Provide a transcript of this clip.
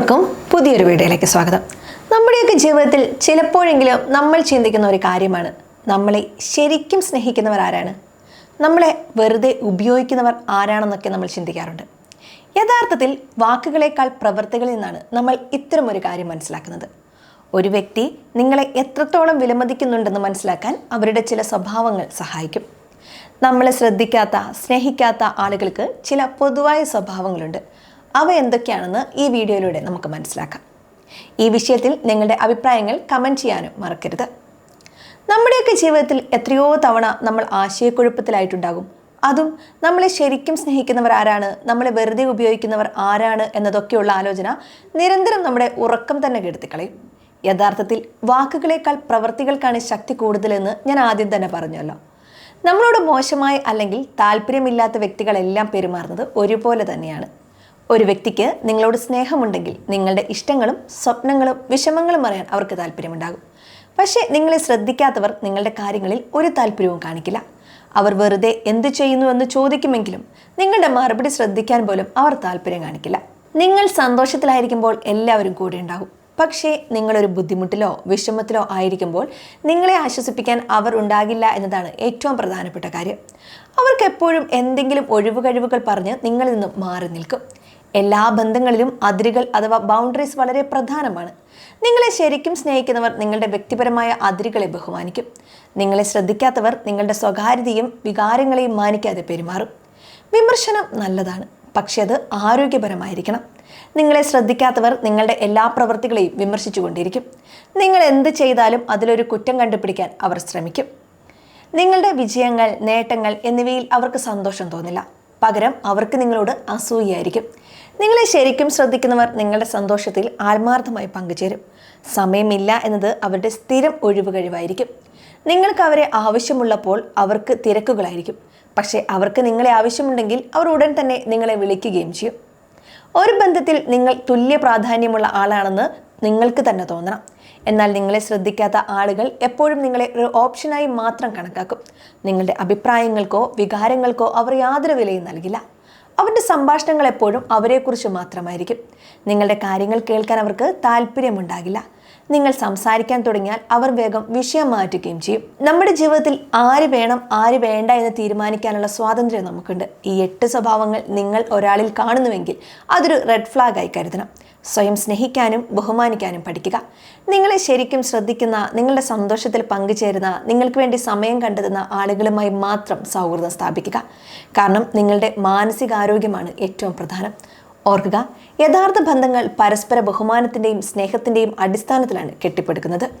എല്ലാവർക്കും പുതിയൊരു വീഡിയോയിലേക്ക് സ്വാഗതം. നമ്മുടെയൊക്കെ ജീവിതത്തിൽ ചിലപ്പോഴെങ്കിലും നമ്മൾ ചിന്തിക്കുന്ന ഒരു കാര്യമാണ്. നമ്മളെ ശരിക്കും സ്നേഹിക്കുന്നവർ ആരാണ്? നമ്മളെ വെറുതെ ഉപയോഗിക്കുന്നവർ ആരാണെന്നൊക്കെ നമ്മൾ ചിന്തിക്കാറുണ്ട്. യഥാർത്ഥത്തിൽ വാക്കുകളേക്കാൾ പ്രവൃത്തികളിൽ നിന്നാണ് നമ്മൾ ഇത്തരം ഒരു കാര്യം മനസ്സിലാക്കുന്നത്. ഒരു വ്യക്തി നിങ്ങളെ എത്രത്തോളം വിലമതിക്കുന്നുണ്ടെന്ന് മനസ്സിലാക്കാൻ അവരുടെ ചില സ്വഭാവങ്ങൾ സഹായിക്കും. നമ്മളെ ശ്രദ്ധിക്കാത്ത സ്നേഹിക്കാത്ത ആളുകൾക്ക് ചില പൊതുവായ സ്വഭാവങ്ങളുണ്ട്. അവ എന്തൊക്കെയാണെന്ന് ഈ വീഡിയോയിലൂടെ നമുക്ക് മനസ്സിലാക്കാം. ഈ വിഷയത്തിൽ നിങ്ങളുടെ അഭിപ്രായങ്ങൾ കമന്റ് ചെയ്യാനും മറക്കരുത്. നമ്മുടെയൊക്കെ ജീവിതത്തിൽ എത്രയോ തവണ നമ്മൾ ആശയക്കുഴപ്പത്തിലായിട്ടുണ്ടാകും. അതും നമ്മളെ ശരിക്കും സ്നേഹിക്കുന്നവർ ആരാണ് നമ്മളെ വെറുതെ ഉപയോഗിക്കുന്നവർ ആരാണ് എന്നതൊക്കെയുള്ള ആലോചന നിരന്തരം നമ്മുടെ ഉറക്കം തന്നെ കെടുത്തിക്കളയും യഥാർത്ഥത്തിൽ വാക്കുകളേക്കാൾ പ്രവൃത്തികൾക്കാണ് ശക്തി കൂടുതലെന്ന് ഞാൻ ആദ്യം തന്നെ പറഞ്ഞല്ലോ. നമ്മളോട് മോശമായി അല്ലെങ്കിൽ താല്പര്യമില്ലാത്ത വ്യക്തികളെല്ലാം പെരുമാറുന്നത് ഒരുപോലെ തന്നെയാണ്. ഒരു വ്യക്തിക്ക് നിങ്ങളോട് സ്നേഹമുണ്ടെങ്കിൽ നിങ്ങളുടെ ഇഷ്ടങ്ങളും സ്വപ്നങ്ങളും വിഷമങ്ങളും അറിയാൻ അവർക്ക് താല്പര്യമുണ്ടാകും. പക്ഷേ നിങ്ങളെ ശ്രദ്ധിക്കാത്തവർ നിങ്ങളുടെ കാര്യങ്ങളിൽ ഒരു താല്പര്യവും കാണിക്കില്ല. അവർ വെറുതെ എന്ത് ചെയ്യുന്നു എന്ന് ചോദിക്കുമെങ്കിലും നിങ്ങളുടെ മറുപടി ശ്രദ്ധിക്കാൻ പോലും അവർ താല്പര്യം കാണിക്കില്ല. നിങ്ങൾ സന്തോഷത്തിലായിരിക്കുമ്പോൾ എല്ലാവരും കൂടെ ഉണ്ടാകും. പക്ഷേ നിങ്ങളൊരു ബുദ്ധിമുട്ടിലോ വിഷമത്തിലോ ആയിരിക്കുമ്പോൾ നിങ്ങളെ ആശ്വസിപ്പിക്കാൻ അവർ ഉണ്ടാകില്ല എന്നതാണ് ഏറ്റവും പ്രധാനപ്പെട്ട കാര്യം. അവർക്ക് എപ്പോഴും എന്തെങ്കിലും ഒഴിവ് കഴിവുകൾ പറഞ്ഞ് നിങ്ങളിൽ നിന്നും മാറി നിൽക്കും. എല്ലാ ബന്ധങ്ങളിലും അതിരുകൾ അഥവാ ബൗണ്ടറീസ് വളരെ പ്രധാനമാണ്. നിങ്ങളെ ശരിക്കും സ്നേഹിക്കുന്നവർ നിങ്ങളുടെ വ്യക്തിപരമായ അതിരുകളെ ബഹുമാനിക്കും. നിങ്ങളെ ശ്രദ്ധിക്കാത്തവർ നിങ്ങളുടെ സ്വകാര്യതയും വികാരങ്ങളെയും മാനിക്കാതെ പെരുമാറും. വിമർശനം നല്ലതാണ് പക്ഷേ അത് ആരോഗ്യപരമായിരിക്കണം. നിങ്ങളെ ശ്രദ്ധിക്കാത്തവർ നിങ്ങളുടെ എല്ലാ പ്രവൃത്തികളെയും വിമർശിച്ചുകൊണ്ടിരിക്കും നിങ്ങൾ എന്ത് ചെയ്താലും അതിലൊരു കുറ്റം കണ്ടുപിടിക്കാൻ അവർ ശ്രമിക്കും. നിങ്ങളുടെ വിജയങ്ങൾ നേട്ടങ്ങൾ എന്നിവയിൽ അവർക്ക് സന്തോഷം തോന്നില്ല. പകരം അവർക്ക് നിങ്ങളോട് അസൂയായിരിക്കും നിങ്ങളെ ശരിക്കും ശ്രദ്ധിക്കുന്നവർ നിങ്ങളുടെ സന്തോഷത്തിൽ ആത്മാർത്ഥമായി പങ്കുചേരും. സമയമില്ല എന്നത് അവരുടെ സ്ഥിരം ഒഴിവ് കഴിവായിരിക്കും. നിങ്ങൾക്ക് അവരെ ആവശ്യമുള്ളപ്പോൾ അവർക്ക് തിരക്കുകളായിരിക്കും. പക്ഷേ അവർക്ക് നിങ്ങളെ ആവശ്യമുണ്ടെങ്കിൽ അവർ ഉടൻ തന്നെ നിങ്ങളെ വിളിക്കുകയും ചെയ്യും. ഒരു ബന്ധത്തിൽ നിങ്ങൾ തുല്യ പ്രാധാന്യമുള്ള ആളാണെന്ന് നിങ്ങൾക്ക് തന്നെ തോന്നണം. എന്നാൽ നിങ്ങളെ ശ്രദ്ധിക്കാത്ത ആളുകൾ എപ്പോഴും നിങ്ങളെ ഒരു ഓപ്ഷനായി മാത്രം കണക്കാക്കും. നിങ്ങളുടെ അഭിപ്രായങ്ങൾക്കോ വികാരങ്ങൾക്കോ അവർ യാതൊരു വിലയും നൽകില്ല. അവരുടെ സംഭാഷണങ്ങൾ എപ്പോഴും അവരെക്കുറിച്ച് മാത്രമായിരിക്കും. നിങ്ങളുടെ കാര്യങ്ങൾ കേൾക്കാൻ അവർക്ക് താല്പര്യമുണ്ടാകില്ല നിങ്ങൾ സംസാരിക്കാൻ തുടങ്ങിയാൽ അവർ വേഗം വിഷയം മാറ്റുകയും ചെയ്യും. നമ്മുടെ ജീവിതത്തിൽ ആര് വേണം ആര് വേണ്ട എന്ന് തീരുമാനിക്കാനുള്ള സ്വാതന്ത്ര്യം നമുക്കുണ്ട്. ഈ എട്ട് സ്വഭാവങ്ങൾ നിങ്ങൾ ഒരാളിൽ കാണുന്നുവെങ്കിൽ അതൊരു റെഡ് ഫ്ലാഗ് ആയി കരുതണം. സ്വയം സ്നേഹിക്കാനും ബഹുമാനിക്കാനും പഠിക്കുക. നിങ്ങളെ ശരിക്കും ശ്രദ്ധിക്കുന്ന നിങ്ങളുടെ സന്തോഷത്തിൽ പങ്കുചേരുന്ന നിങ്ങൾക്ക് വേണ്ടി സമയം കണ്ടെത്തുന്ന ആളുകളുമായി മാത്രം സൗഹൃദം സ്ഥാപിക്കുക. കാരണം നിങ്ങളുടെ മാനസികാരോഗ്യമാണ് ഏറ്റവും പ്രധാനം. ഓർക്കുക യഥാർത്ഥ ബന്ധങ്ങൾ പരസ്പര ബഹുമാനത്തിന്റെയും സ്നേഹത്തിന്റെയും അടിസ്ഥാനത്തിലാണ് കെട്ടിപ്പടുക്കുന്നത്.